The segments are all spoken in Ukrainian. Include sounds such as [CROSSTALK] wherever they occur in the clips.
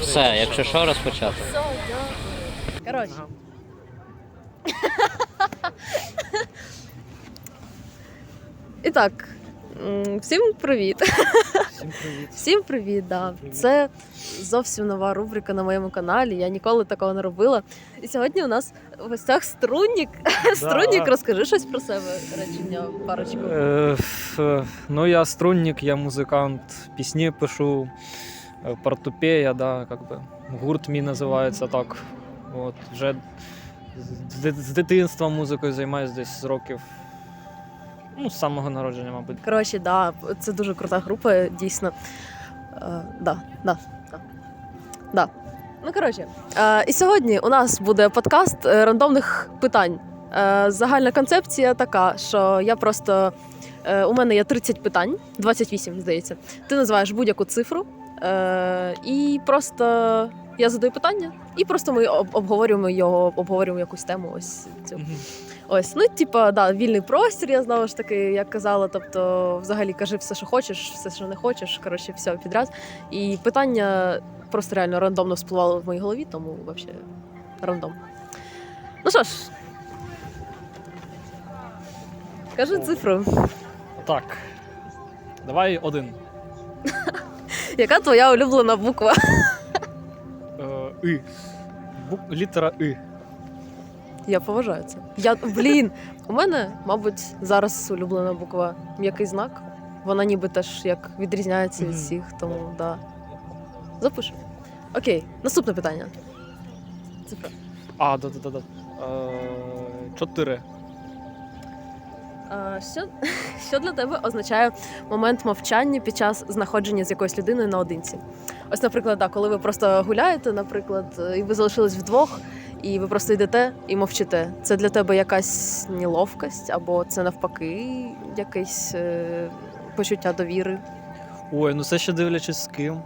Все, якщо що, розпочати. Коротше. І так, всім привіт. Всім привіт. Всім привіт, да. Привіт. Це зовсім нова рубрика на моєму каналі. Я ніколи такого не робила. І сьогодні у нас в гостях струнник. [LAUGHS] Струнник, розкажи щось про себе, речення парочку. Е, ну, я струнник, я музикант, пісні пишу, портупея, да, как би. Гурт мій називається так. От, вже з дитинства музикою займаюся десь з років. Ну, з самого народження, мабуть. Коротше, да, це дуже крута група, дійсно. Е, да, да, да. Да. Ну, коротше, е, і сьогодні у нас буде подкаст е, рандомних питань. Е, загальна концепція така, що я просто. Е, у мене є 30 питань, 28, здається. Ти називаєш будь-яку цифру, е, і просто я задаю питання, і просто ми обговорюємо його, обговорюємо якусь тему. Ось цю. Мгм. Ось, ну типа, да, вільний простір, я знову ж таки, як казала. Тобто, взагалі кажи все, що хочеш, все, що не хочеш. Коротше, все підряд. І питання просто реально рандомно вспливало в моїй голові, тому взагалі рандом. Ну що ж, кажи О. цифру. Так. Давай один. [LAUGHS] Яка твоя улюблена буква? Е, И. Бук... Літера И. Я поважаю це. Я блін, у мене, мабуть, зараз улюблена буква м'який знак. Вона ніби теж як відрізняється від всіх, тому да. Запишу. Окей, наступне питання. Цифра. А, да-да-да. Е, Чотири. Що, [LAUGHS] що для тебе означає момент мовчання під час знаходження з якоюсь людиною наодинці? Ось, наприклад, да, коли ви просто гуляєте, наприклад, е, і ви залишились вдвох, і ви просто йдете і мовчите. Це для тебе якась неловкость, або це навпаки якесь е, почуття довіри. Ой, ну це ще дивлячись з ким.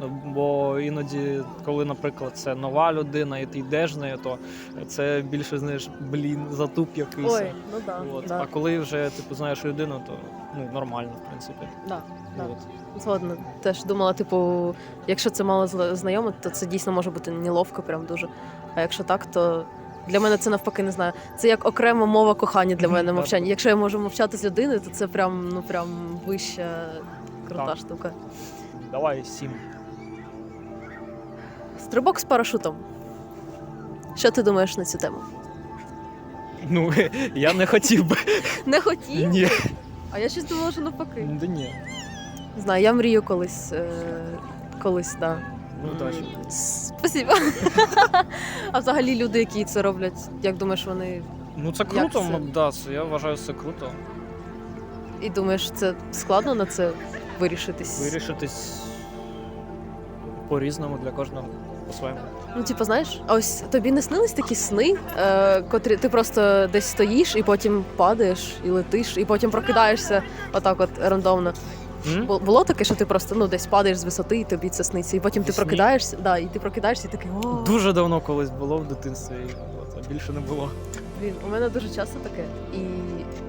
Ну, Бо іноді, коли, наприклад, це нова людина, і ти йдеш з нею, то це більше знаєш, блін, затуп якийсь. Ой, ну да, От. да, А коли вже типу знаєш людину, то ну нормально, в принципі. да, да. От. Згодна. Теж думала, типу, якщо це мало знайоме, то це дійсно може бути неловко, прям дуже. А якщо так, то для мене це навпаки не знаю. Це як окрема мова кохання для мене [LAUGHS] мовчання. Якщо я можу мовчати з людиною, то це прям ну прям вища крута Так. штука. Давай сім. Стрибок з парашутом. Що ти думаєш на цю тему? Ну [LAUGHS] я не хотів би. [LAUGHS] Не хотів? Ні. А я щось думала, що навпаки. Да ні. Знаю, я мрію колись. Е- колись, так. Да. Ну удачі. Спасибо. [LAUGHS] а взагалі люди, які це роблять, як думаєш, вони Ну це круто, це? ну, да, це, я вважаю, це круто. і думаєш, це складно на це вирішитись? Вирішитись по-різному для кожного по-своєму. Ну, типу, знаєш, а ось тобі не снились такі сни, е, котрі ти просто десь стоїш і потім падаєш і летиш, і потім прокидаєшся отак, от рандомно. М? Бу- Було таке, що ти просто ну десь падаєш з висоти, і тобі це сниться, і потім ти сні? прокидаєшся, да, і ти прокидаєшся, і такий о. Дуже давно колись було в дитинстві, і, от, а більше не було. Блін, у мене дуже часто таке. І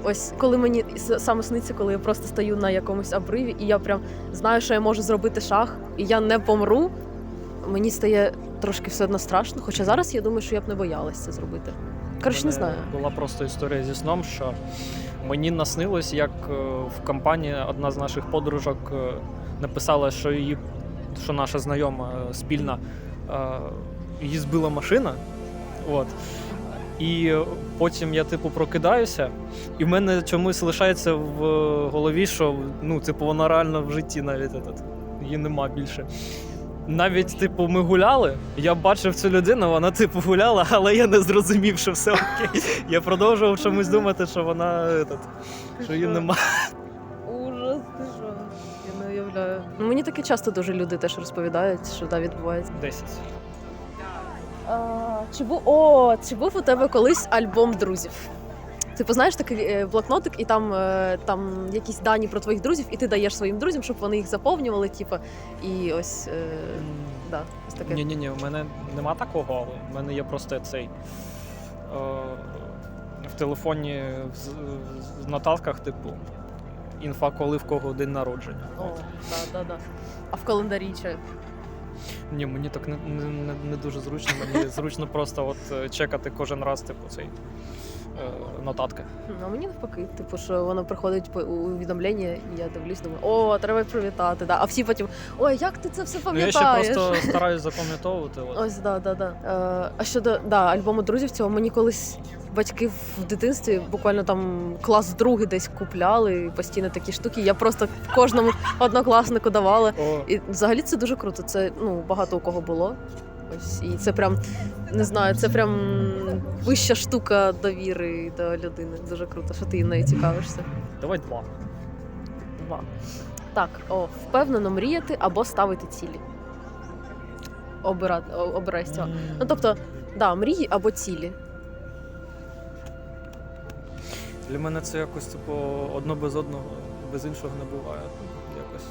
ось коли мені с- саме сниться, коли я просто стою на якомусь обриві, і я прям знаю, що я можу зробити шаг, і я не помру. Мені стає трошки все одно страшно. Хоча зараз я думаю, що я б не боялась це зробити. Коротше, не знаю. Була просто історія зі сном, що мені наснилось, як е, в компанії одна з наших подружок е, написала, що її, що наша знайома е, спільна, її збила машина. От. І потім я, типу, прокидаюся, і в мене чомусь лишається в голові, що ну, типу, вона реально в житті навіть этот, її нема більше. Навіть, типу, ми гуляли, я бачив цю людину, вона, типу, гуляла, [LAUGHS] але я не зрозумів, що все окей. Я продовжував чомусь думати, що вона этот, що її нема. Ужас, ти що? Я не уявляю. Ну, мені таке часто дуже люди теж розповідають, що да, відбувається. Десять. А, чи був о, чи був у тебе колись альбом друзів? Типу, знаєш такий е, блокнотик, і там, е, там якісь дані про твоїх друзів, і ти даєш своїм друзям, щоб вони їх заповнювали, типу, і ось е, да, ось таке. Ні, ні, ні, у мене нема такого, але в мене є просто цей. Е, в телефоні в, нотатках, типу, інфа, коли в кого день народження. О, да, да, да. А в календарі чи? Ні, мені так не, не, не, дуже зручно. Мені [LAUGHS] зручно просто от чекати кожен раз, типу, цей е, нотатки. Ну, а мені навпаки, типу, що воно приходить по увідомлення, і я дивлюсь, думаю, о, треба привітати. Да. А всі потім, ой, як ти це все Ну, я ще просто [LAUGHS] стараюсь запам'ятовувати. Ось, да, да, да. Е, а щодо да, альбому друзів цього, мені колись батьки в дитинстві буквально там клас другий десь купляли постійно такі штуки. Я просто кожному однокласнику давала. О, І взагалі це дуже круто. Це ну багато у кого було. Ось і це прям не знаю, це прям вища штука довіри до людини. Дуже круто, що ти нею цікавишся. давай два. Два. Так, о, впевнено мріяти або ставити цілі. Обирати, обирай з цього. Ну тобто, да, мрії або цілі. Для мене це якось, типу, одно без одного, без іншого не буває. Якось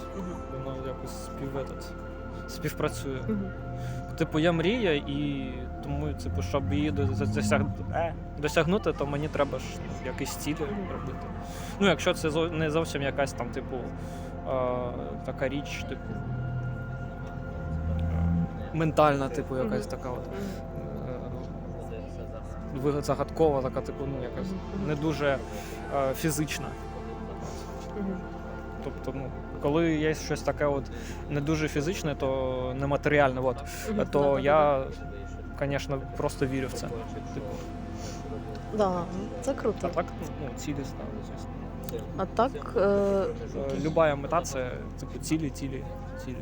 воно якось співпрацює. Мгм. Типу, я мрія, і тому, типу, щоб її е, досягнути, то мені треба ж ну, якісь цілі робити. Ну, якщо це не зовсім якась там, типу, е, така річ, типу. Ментальна, типу, якась така от. Е, загадкова, така, типу, ну, якась не дуже е, фізична. Тобто, ну, коли є щось таке от не дуже фізичне, то нематеріальне, от, то я, звісно, просто вірю в це. Типу, Да, це а так, ну, цілі ставлю, звісно. А так, е, Е, Любая мета це типу цілі, цілі, цілі.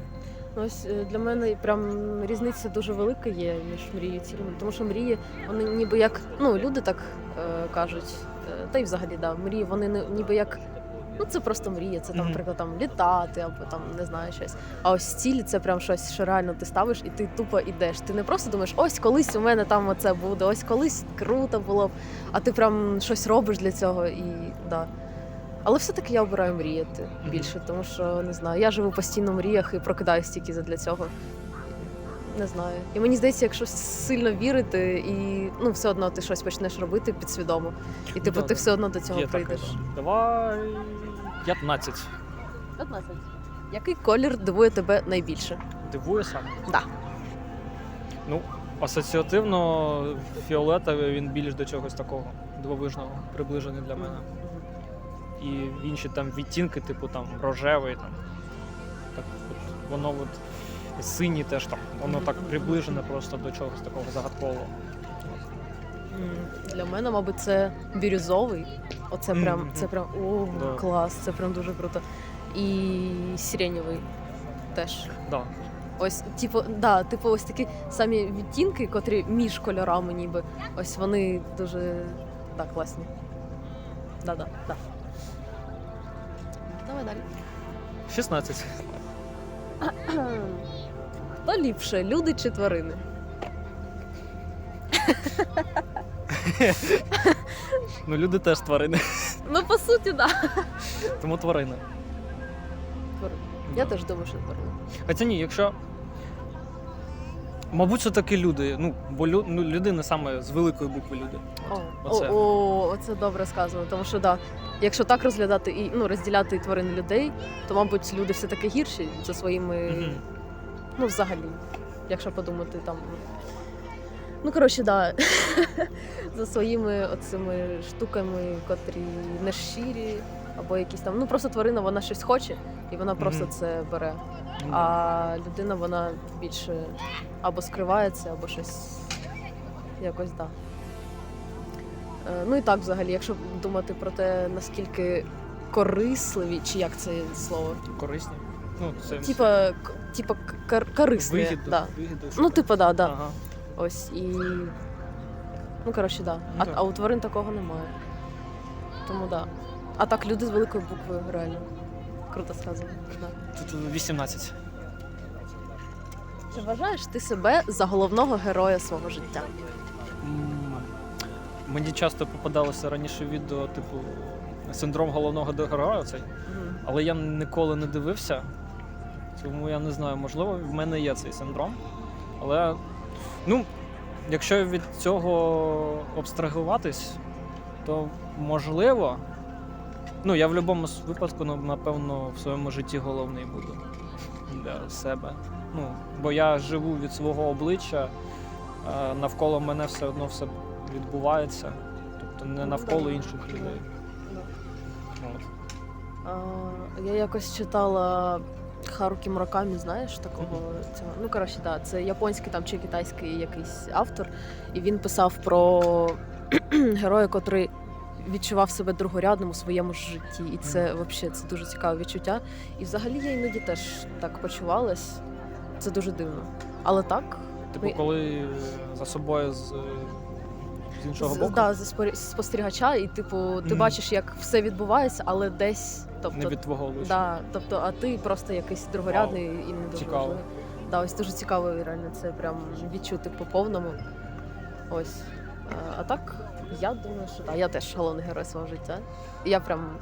ось е, для мене прям різниця дуже велика є між мрією і цілями. Тому що мрії, вони ніби як, ну, люди так е, кажуть, е, та й взагалі, да, мрії, вони не- ніби як. Ну, це просто мрія, це там, наприклад, там літати або там не знаю щось. А ось цілі це прям щось, що реально ти ставиш, і ти тупо йдеш. Ти не просто думаєш, ось колись у мене там оце буде, ось колись круто було б. А ти прям щось робиш для цього і да. Але все-таки я обираю мріяти більше, тому що не знаю, я живу постійно в мріях і прокидаюсь тільки задля цього. Не знаю. І мені здається, якщо сильно вірити, і ну все одно ти щось почнеш робити підсвідомо. І типу да, ти все одно до цього прийдеш. да. Давай 15. 15. Який колір дивує тебе найбільше? Дивує сам. Да. Ну, асоціативно фіолетовий він більш до чогось такого дивовижного, приближений для мене. І інші там відтінки, типу там рожевий, там. Так, от, воно от синій теж там, воно так приближене просто до чогось такого загадкового. Для мене, мабуть, це бірюзовий. Оце прям, Мгм. це прям о, Да. клас, це прям дуже круто. І сиренєвий теж. Да. Ось, типу, да, типу, ось такі самі відтінки, котрі між кольорами, ніби. Ось вони дуже да, класні. Да, да, да. Давай далі. 16. Хто ліпше, люди чи тварини? [LAUGHS] Ну, люди теж тварини, Ну, по суті, да. тому тварини. Тварини. Я теж думаю, що тварини. Хоча ні, якщо. Мабуть, це таки люди. Ну, бо лю... ну, людина саме з великої букви люди. О, Оце. о, о, це добре сказано, тому що да, якщо так розглядати і ну, розділяти тварин людей, то мабуть люди все таки гірші за своїми. Мгм. Ну, взагалі, якщо подумати там. Ну, коротше, да. [LAUGHS] за своїми оцими штуками, котрі не щирі, або якісь там. Ну просто тварина вона щось хоче, і вона просто Мгм. це бере. Ну, А людина вона більше або скривається, або щось якось да. Е, Ну і так, взагалі, якщо думати про те, наскільки корисливі, чи як це слово? Корисні. Ну, це Типа, к- типа к- кор- корисні. вигіду. Да. вигіду Ну, шукати. типа, да, да. Ага. Ось і. Ну, коротше, да. Ну, А, так. а у тварин такого немає. Тому да. А так, люди з великою буквою, реально. Круто сказано. Да. Тут 18. Чи вважаєш ти себе за головного героя свого життя? М, Мені часто попадалося раніше відео, типу, синдром головного героя цей, Мгм. але я ніколи не дивився. Тому я не знаю, можливо, в мене є цей синдром. Але, ну, якщо від цього абстрагуватись, то можливо. Ну, я в будь-якому випадку, ну, напевно, в своєму житті головний буду для себе. Ну, бо я живу від свого обличчя, навколо мене все одно все відбувається. Тобто не Ну, навколо інших людей. От. Я якось читала Харукі Муракамі, знаєш такого цього. Ну коротше, да, це японський там чи китайський якийсь автор, і він писав про [CLEARS THROAT] героя, котрий відчував себе другорядним у своєму житті. І це взагалі це дуже цікаве відчуття. І взагалі я іноді теж так почувалась. Це дуже дивно. Але так. Типу, Ну, коли за собою з, з іншого з- боку Да, зі спостерігача, і типу, ти Мгм. бачиш, як все відбувається, але десь. Тобто, не від твого обличчя. Да, тобто, а ти просто якийсь другорядний і не дуже Цікаво. важливий. Да, ось дуже цікаво, реально це прям відчути по повному. Ось. А, а так, я думаю, що так, я теж головний герой свого життя. І я прям.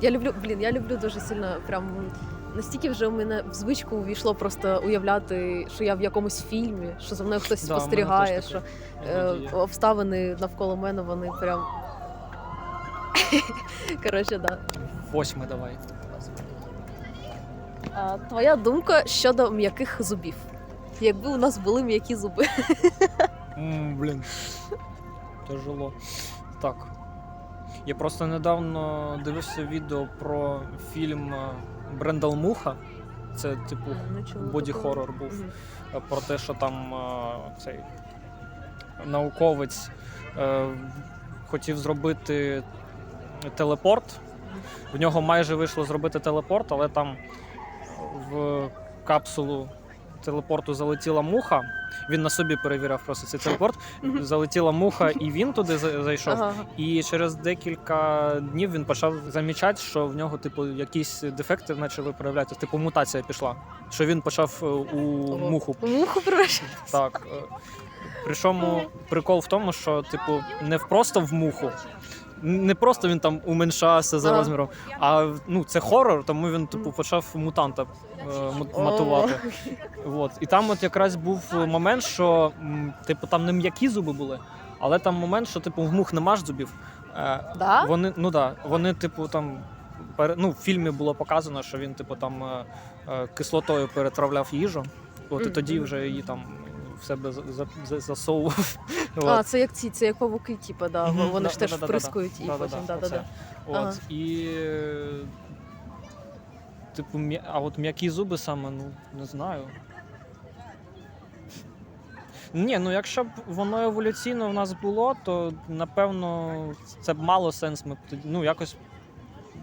Я люблю, блін, я люблю дуже сильно прям. Настільки вже у мене в звичку увійшло просто уявляти, що я в якомусь фільмі, що за мною хтось Да, спостерігає, що е, обставини навколо мене, вони прям. [LAUGHS] Коротше, да. Восьме давай. А, твоя думка щодо м'яких зубів. Якби у нас були м'які зуби. М, блін. Тяжело. Так. Я просто недавно дивився відео про фільм Брендал Муха. Це, типу, боді-хорор був. Мгм. про те, що там е, цей науковець е, хотів зробити телепорт. В нього майже вийшло зробити телепорт, але там в капсулу телепорту залетіла муха. Він на собі перевіряв просто цей телепорт. Залетіла муха, [LAUGHS] і він туди зайшов. Ага. І через декілька днів він почав замічати, що в нього, типу, якісь дефекти почали проявлятися. Типу, мутація пішла. Що він почав е, у муху У Муху превращається. так. е, Причому прикол в тому, що, типу, не просто в муху. Не просто він там уменшався за розміром, а ну, це хорор, тому він типу почав мутанта е, матувати. [LAUGHS] От. І там от якраз був момент, що м, типу там не м'які зуби були, але там момент, що типу в мух нема ж зубів. Е, Да? Вони, ну да, вони, типу, там. пере- Ну, в фільмі було показано, що він, типу, там е, е, кислотою перетравляв їжу. От і тоді вже її там в себе за- за- за- засовував. [LAUGHS] А, це як ці, це як павуки, типу, да. Мгм. Вони ж теж да, вприскують і Да-да-да, потім. Да, да, оце. да. От. Ага. І. е, Типу, м'я- а от м'які зуби саме, ну, не знаю. Ні, ну якщо б воно еволюційно в нас було, то напевно це б мало сенс. Ми б тоді, ну, якось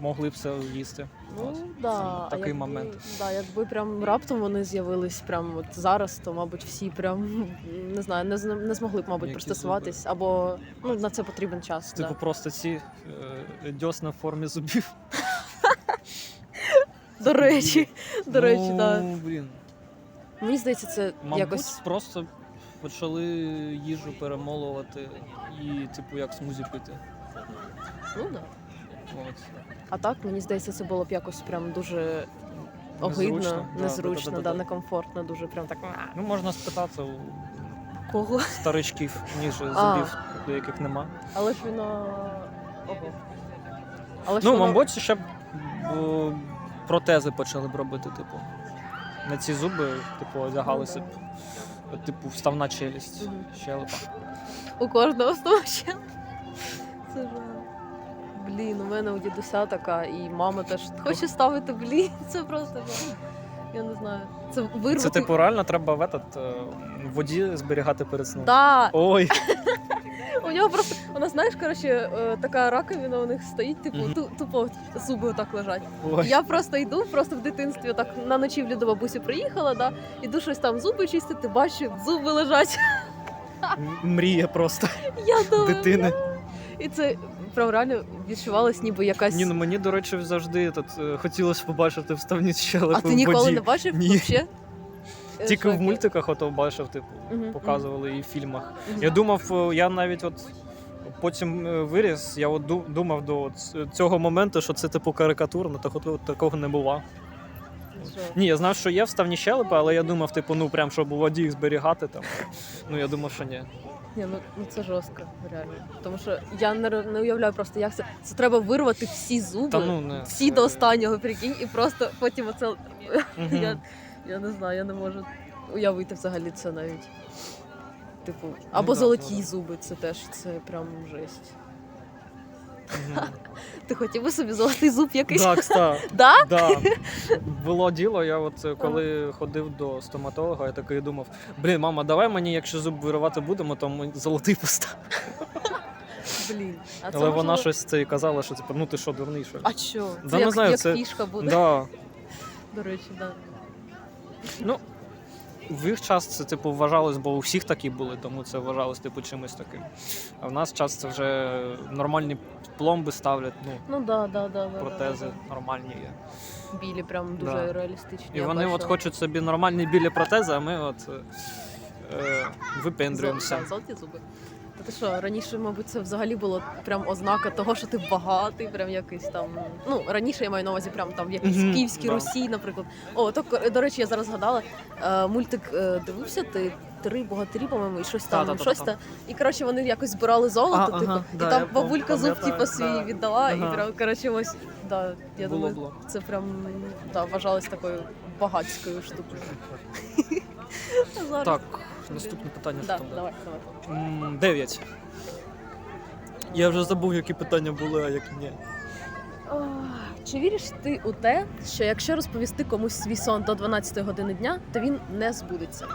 могли б це їсти. Ну, От. да. А такий якби, момент. Да, якби прям раптом вони з'явились прямо от зараз, то, мабуть, всі прям не знаю, не, не змогли б, мабуть, пристосуватись, або ну, на це потрібен час. Типу, Да. просто ці е, дьосна в формі зубів. До речі, до речі, ну, так. блін. Мені здається, це Мабуть, якось. просто почали їжу перемолувати і, типу, як смузі пити. Ну да. А так, мені здається, це було б якось прям дуже огидно, Незручно. Да, незручно, да-да-да-да. да, некомфортно, дуже прям так. Ну, можна спитати у Кого? старичків, ніж зубів, деяких нема. Але ж воно. Ого. Але ж Ну, воно- мабуть, ще б о, протези почали б робити, типу. На ці зуби, типу, одягалися б. Типу, вставна челюсть, Мгм. щелепа. У кожного ще. Це ж. Блін, у мене у дідуся така, і мама теж хоче ставити блін. [LAUGHS] Це просто. Я не знаю. Це вирвати. Це, типу, реально треба в, этот, е, в воді зберігати перед сном. Да, Ой, [LAUGHS] у нього просто у нас, знаєш, коротше, е, така раковина у них стоїть, типу, Мгм. ту- тупо зуби отак лежать. ой. Я просто йду, просто в дитинстві так на ночівлю до бабусі приїхала, да, іду щось там зуби чистити, бачу, зуби лежать. М- Мрія просто Я думаю, дитини. І це прям реально відчувалось, ніби якась. Ні, ну мені, до речі, завжди тут, е, хотілося побачити вставні щелепи а ти ніколи воді. не бачив Ні. вообще? Е, [LAUGHS] Тільки в мультиках ото бачив, типу, Мгм, показували і в фільмах. мгм. Я думав, е, я навіть от потім е, виріс, я от думав до цього моменту, що це типу карикатурно, такого, такого не було. Що? Ні, я знав, що є вставні щелепи, але я думав, типу, ну прям щоб у воді їх зберігати там. Ну я думав, що ні. Ні, ну, ну це жорстко, реально. Тому що я не, не уявляю просто, як це. Це треба вирвати всі зуби, Та ну не. всі до останнього, прикинь, і просто потім оце. Мгм. Я... Я не знаю, я не можу уявити взагалі це навіть. Типу, або да, золоті да, да. зуби, це теж це прям жесть. Ти хотів би собі золотий зуб якийсь? Да, кстати. Да? Да. Було діло, я от е, коли ходив до стоматолога, я такий думав: блін, мама, давай мені, якщо зуб виривати будемо, то ми золотий поставимо. Блін. А це Але вона можливо- щось це і казала, що типу, ну ти що, дурний, що? А що? Да Це не як, знаю, як це- фішка буде, Да. до речі, да. Ну, в їх час це типу вважалось, бо у всіх такі були, тому це вважалось типу чимось таким. А в нас час це вже нормальні пломби ставлять, ну, Ну да, да, да, да. протези Да, нормальні є. Білі, прям дуже Да. реалістичні. І вони от хочуть собі нормальні білі протези, а ми от е, випендрюємося. Зол- Золоті зуби. Та ти що, раніше, мабуть, це взагалі було прям ознака того, що ти багатий, прям якийсь там. Ну, раніше я маю на увазі, прям там в якійсь Мгм, Київській да. Русі, наприклад. О, то до речі, я зараз згадала. Е, мультик е, дивився ти. Три богатирі, по-моєму, і щось там, Та-та-та-та. щось там. І коротше вони якось збирали золото, А, типу, ага, і да, там бабулька зуб, пам'ятаю, типу, свій да. віддала, і прям коротше ось. Да, я було, думаю, було. це прям да, вважалось такою багатською штукою. А зараз- Так, наступне питання. Да, що там давай, давай. М, Дев'ять. Я вже забув, які питання були, а які ні. Ох, Чи віриш ти у те, що якщо розповісти комусь свій сон до 12 години дня, то він не збудеться?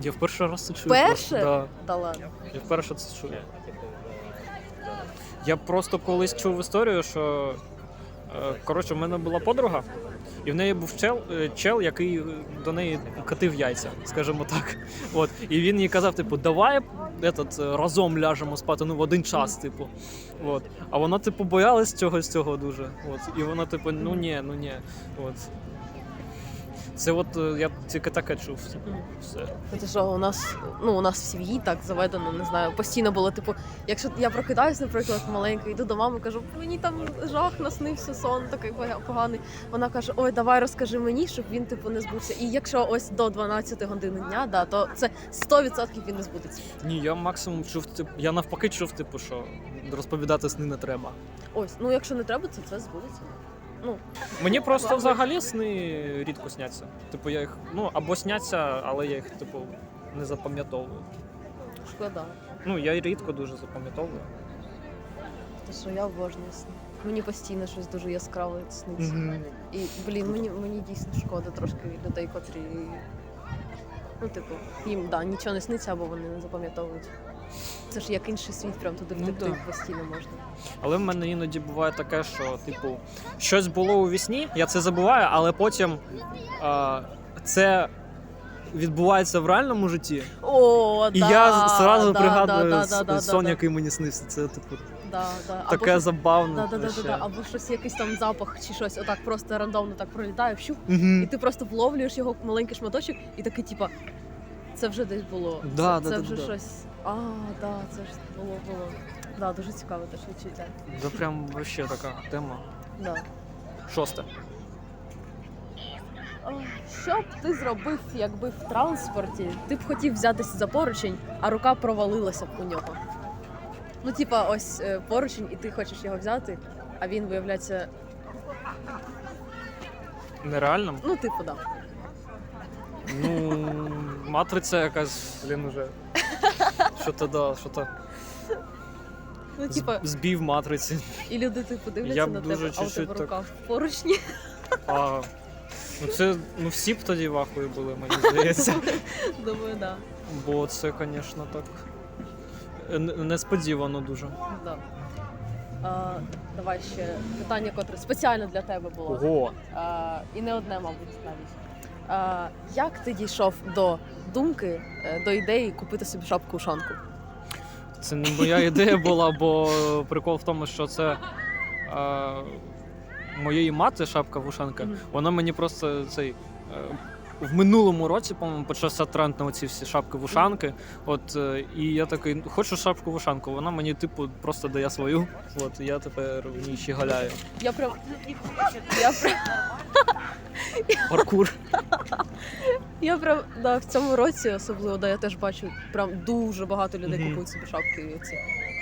Я вперше раз це чую. Вперше? Да. Да ладно. Я вперше це чую. Я просто колись чув історію, що е, коротше, в мене була подруга, і в неї був чел, е, чел який е, до неї катив яйця, скажімо так. От. І він їй казав, типу, давай этот, е, разом ляжемо спати, ну в один час, типу. От. А вона, типу, боялась цього цього дуже. От. І вона, типу, ну ні, ну ні. От. Це от е, я тільки таке чув. Все. Це що у нас, ну у нас в сім'ї так заведено, не знаю, постійно було. Типу, якщо я прокидаюсь, наприклад, маленька, йду до мами, кажу, мені там жах наснився сон такий поганий. Вона каже: Ой, давай розкажи мені, щоб він типу не збувся. І якщо ось до 12 години дня, да, то це 100% він не збудеться. Ні, я максимум чув, типу, я навпаки чув, типу, що розповідати сни не треба. Ось, ну якщо не треба, то це збудеться. Ну, Мені просто взагалі сни рідко сняться. Типу, я їх, ну, або сняться, але я їх, типу, не запам'ятовую. шкода. Ну, я рідко дуже запам'ятовую. Те, що я обожнюю сни. Мені постійно щось дуже яскраве сниться. І блін, мені, мені дійсно шкода трошки людей, котрі. Ну, типу, їм да, нічого не сниться або вони не запам'ятовують. Це ж як інший світ, прям туди Ну, втекти да. постійно можна. Але в мене іноді буває таке, що, типу, щось було у вісні, я це забуваю, але потім а, це відбувається в реальному житті. О, І да, я зразу да, пригадую да, да, да, сон, да, який мені снився. Це типу да, да. Таке щось- забавне. Да, да, да, да, да. Або щось якийсь там запах чи щось отак просто рандомно так пролітає, вщух, Мгм. і ти просто вловлюєш його маленький шматочок, і такий, типа, це вже десь було. Да, це да, це да, вже да. щось. А, да, це ж було, було. Да, дуже цікаве теж відчуття. Да прям вообще така тема. Да. Шосте. О, Що б ти зробив, якби в транспорті ти б хотів взятися за поручень, а рука провалилася б у нього? Ну, типа, ось е, поручень, і ти хочеш його взяти, а він виявляється, Нереально? ну, типу, да. Ну, матриця якась, блін, уже. Що то да, що то Ну, типа, збів матриці. і люди типу дивляться Я б на дуже тебе, а у чуть-чуть тебе так- рука в поручні. А, ну це ну всі б тоді вахою були, мені здається. [LAUGHS] Думаю, да. Бо це, звісно, так. е, не- Несподівано дуже. да. А, давай ще питання, котре спеціально для тебе було. Ого. А, і не одне, мабуть, навіть. Як ти дійшов до думки, е, до ідеї купити собі шапку-ушанку? Це не моя ідея була, бо прикол в тому, що це е, моєї мати шапка вушанка. Мгм. Вона мені просто цей. е, В минулому році, по-моєму, почався тренд на оці всі шапки вушанки. От е, і я такий, хочу шапку вушанку. Вона мені, типу, просто дає свою. От і я тепер в ній ще галяю. Я прям. Я прям, Паркур. я прям да, в цьому році особливо, да, я теж бачу, прям дуже багато людей купують собі шапки. Ці.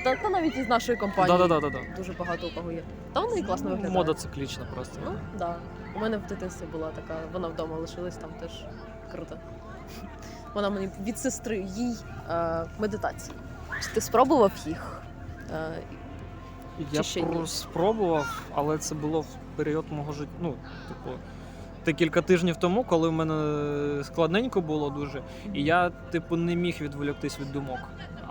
Та, та навіть із нашої компанії. Да-да-да-да. Дуже багато у кого є. Та вона і класно виглядає. Мода циклічна просто. Ну, да. У мене в дитинстві була така, вона вдома лишилась там теж круто. Вона мені від сестри їй е, медитації. Чи ти спробував їх? Е, Я ще ні? про спробував, але це було в період мого життя. Ну, типу, декілька тижнів тому, коли в мене складненько було дуже, і я, типу, не міг відволіктись від думок.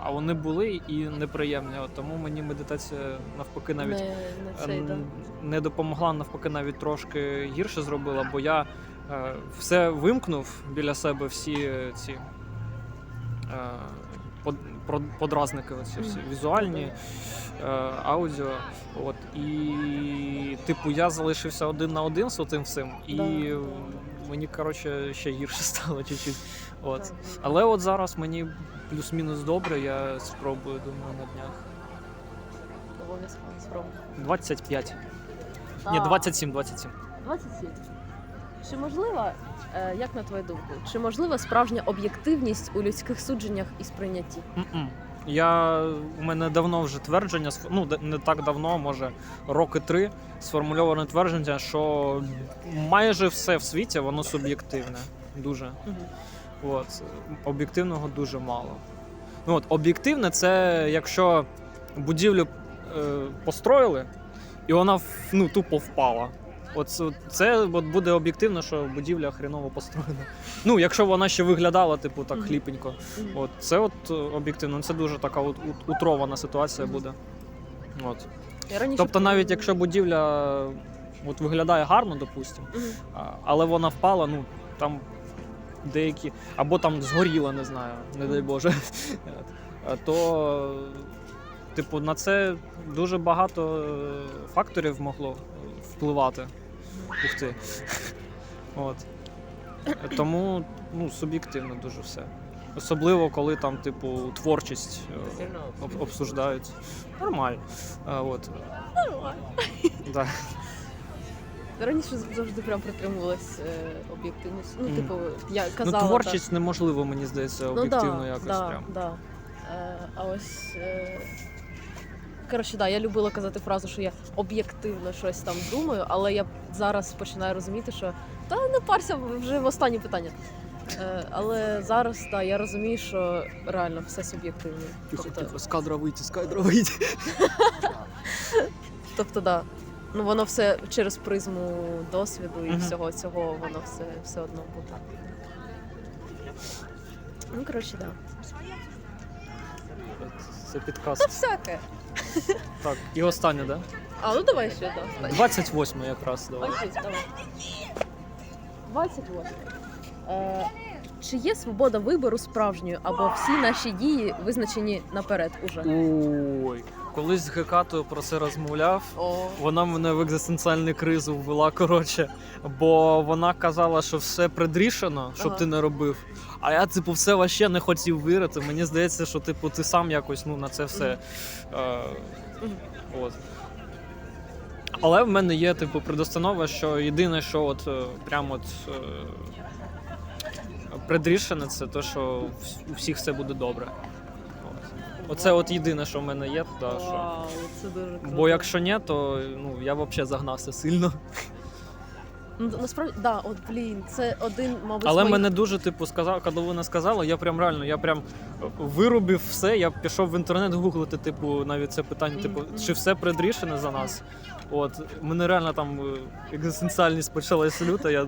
А вони були і неприємні. Тому мені медитація навпаки навіть не, не цей, да. Ем, не допомогла, навпаки, навіть трошки гірше зробила, бо я е, все вимкнув біля себе всі ці е, подразники, оці всі візуальні, е, аудіо. От, і, типу, я залишився один на один з цим всім, і Да. мені, коротше, ще гірше [LAUGHS] стало чуть-чуть. От. Але от зараз мені плюс-мінус добре, я спробую, думаю, на днях. Обов'язково спробую. 25. Ні, А, 27, 27. 27. Чи можлива, е, як на твою думку, чи можлива справжня об'єктивність у людських судженнях і сприйнятті? М-м. Я у мене давно вже твердження, сф- ну не так давно, може роки три, сформульоване твердження, що майже все в світі воно суб'єктивне. Дуже. От. Об'єктивного дуже мало. Ну, от, об'єктивне це якщо будівлю е, построїли, і вона ну, тупо впала. От це- от буде об'єктивно, що будівля хреново построєна. Ну, якщо вона ще виглядала, типу, так хліпенько. От це от е, об'єктивно, це дуже така от, ут- утрована ситуація буде. От. Тобто, навіть якщо будівля от, виглядає гарно, допустимо, але вона впала, ну там деякі, або там згоріла, не знаю, не дай Боже. То, типу, на це дуже багато е, факторів могло е, впливати. Ух ти. От. Тому ну, суб'єктивно дуже все. Особливо, коли там, типу, творчість е, об- обсуждають. Нормально. От. Да. Раніше завжди прям притримувалась е, об'єктивність. Ну, типу, я Ну, казала. так. творчість неможливо, мені здається, Ну, об'єктивно да, якось да, прям. Да. Е, а ось. Е... Коротше, да, я любила казати фразу, що я об'єктивно щось там думаю, але я зараз починаю розуміти, що та не парся вже в останнє питання. Е, але зараз да, я розумію, що реально все суб'єктивно. Тобто, з кадра вийти, з кадра вийти. [LAUGHS] тобто, да. Ну воно все через призму досвіду і Мгм. всього цього, воно все, все одно буде. Ну, коротше, да. Це підказ. Та всяке. Так, і останнє, да? А, ну давай ще, да. 28 якраз давай. Давай. 28. Е, чи є свобода вибору справжньою, або всі наші дії визначені наперед уже? Ой, колись з Гекатою про це розмовляв. О, Вона мене в екзистенціальну кризу ввела, коротше. Бо вона казала, що все предрішено, щоб Ага. ти не робив. А я, типу, все ваще не хотів вірити. Мені здається, що типу ти сам якось ну, на це все. Е, от. Але в мене є, типу, предустанова, що єдине, що от е, прямо от. Е, предрішене, це те, що у всіх все буде добре. Оце от єдине, що в мене є, да, що. вау, це дуже круто. Бо якщо ні, то ну я взагалі загнався сильно. Ну, насправді, да, от блін, це один, мабуть, з Але моїх... мене дуже типу сказав, коли вона сказала, я прям реально, я прям вирубив все. Я пішов в інтернет гуглити, типу, навіть це питання, типу, Мгм. чи все предрішене за нас. От мене реально там е, екзистенціальність почалась люта. Я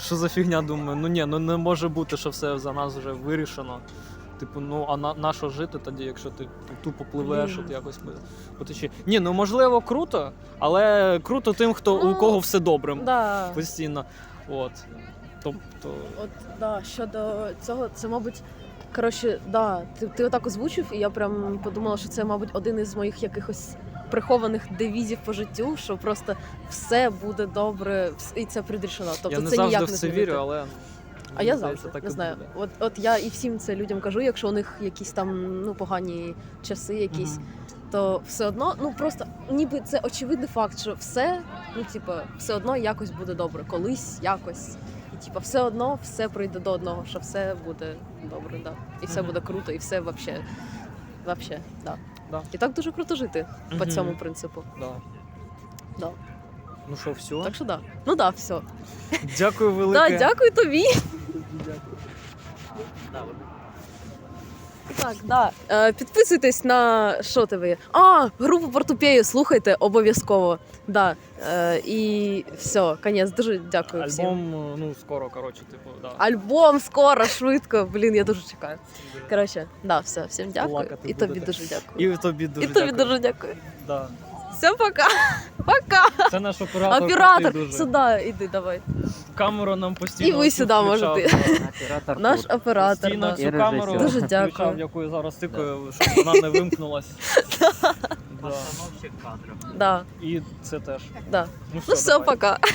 що за фігня думаю, ну ні, ну не може бути, що все за нас вже вирішено. Типу, ну а на, на що жити тоді, якщо ти тупо пливеш, от якось по- по течії. Ні, ну можливо, круто, але круто тим, хто у Ну, кого все добре Да. постійно. От. Тобто. От да, щодо цього, це, мабуть, коротше, да, ти, ти отак озвучив, і я прям подумала, що це, мабуть, один із моїх якихось прихованих девізів по життю, що просто все буде добре, і це предрішено. Тобто я не це завжди ніяк в це вірю, але. А я завжди так не знаю. От, от я і всім це людям кажу, якщо у них якісь там ну погані часи, якісь, то все одно, ну просто ніби це очевидний факт, що все, ну типа, все одно якось буде добре, колись якось. І типа, все одно все прийде до одного, що все буде добре, да. І все буде круто, і все вообще, вообще, да. Да. І так дуже круто жити по цьому принципу. Да. Да. Ну що, все? Так що да. Ну да, все. Дякую [LAUGHS] велике. Да, дякую тобі. Так, да. Е, підписуйтесь на що тебе є. А, групу Портупею слухайте обов'язково. Да. Е, і все, конець. Дуже дякую всім. Альбом, ну, скоро, коротше, типу, да. Альбом скоро, швидко. Блін, я дуже чекаю. Коротше, да, все, всім дякую. Плакати І тобі будете. дуже дякую. І тобі дуже І тобі дякую. дуже дякую. Да. Все, пока. [LAUGHS] Пока. Це наш оператор. Оператор, крутий дуже. сюди, іди, давай. Камеру нам постійно. І ви сюди включав, можете. Оператор Наш тут. оператор. Постійно Да. цю І камеру режисер. Дуже дякую. включав, яку я зараз тикаю, щоб вона не вимкнулась. [LAUGHS] Да. Постановщик кадрів. Да, І це теж. да. Ну, Ну все, давай. пока. [LAUGHS]